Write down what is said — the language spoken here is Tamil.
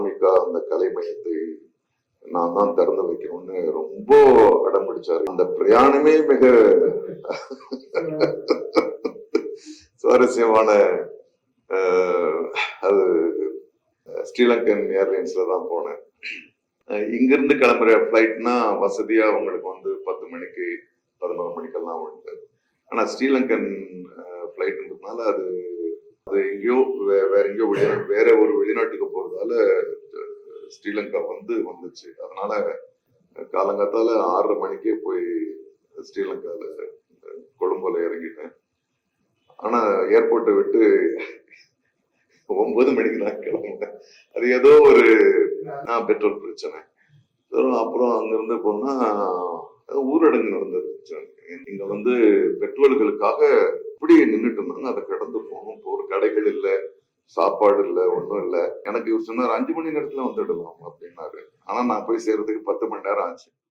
அனாமிகா அந்த கலை மையத்தை நான் தான் திறந்து வைக்கணும்னு ரொம்ப அடம் பிடிச்சாரு. அந்த பிரயாணமே மிக சுவாரஸ்யமான அது ஸ்ரீலங்கன் ஏர்லைன்ஸ்ல தான் போனேன். இங்கிருந்து கிளம்புற ஃபிளைட்னா வசதியா உங்களுக்கு வந்து பத்து மணிக்கு பதினோரு மணிக்கெல்லாம் உண்டு. ஆனா ஸ்ரீலங்கன் ஃபிளைட்ன்றதுனால அது அது எங்கேயோ வே- வேற எங்கேயோ வெளிநாட்டு வேற ஒரு வெளிநாட்டுக்கு போறதால ஸ்ரீலங்கா வந்து வந்துச்சு. அதனால காலங்காத்தால ஆறரை மணிக்கே போய் ஸ்ரீலங்கால கொழும்புல இறங்கிட்டேன். ஆனா ஏர்போர்ட்டை விட்டு ஒன்பது மணிக்கு நான் கிளம்பினேன். அது ஏதோ ஒரு நான் பெட்ரோல் பிரச்சனை. அப்புறம் அப்புறம் அங்கிருந்து போனா ஊரடங்கு நடந்தது. இங்க வந்து பெட்ரோல்களுக்காக இப்படி நின்றுட்டு இருந்தாங்க. அதை கடந்து போகணும். ஒரு கடைகள் இல்லை. சாப்பாடு இல்ல ஒண்ணும் இல்ல. எனக்கு இவர் சொன்னார் அஞ்சு மணி நேரத்துல வந்துடலாம் அப்படின்னாரு. ஆனா நான் போய் சேர்றதுக்கு பத்து மணி நேரம் ஆச்சு.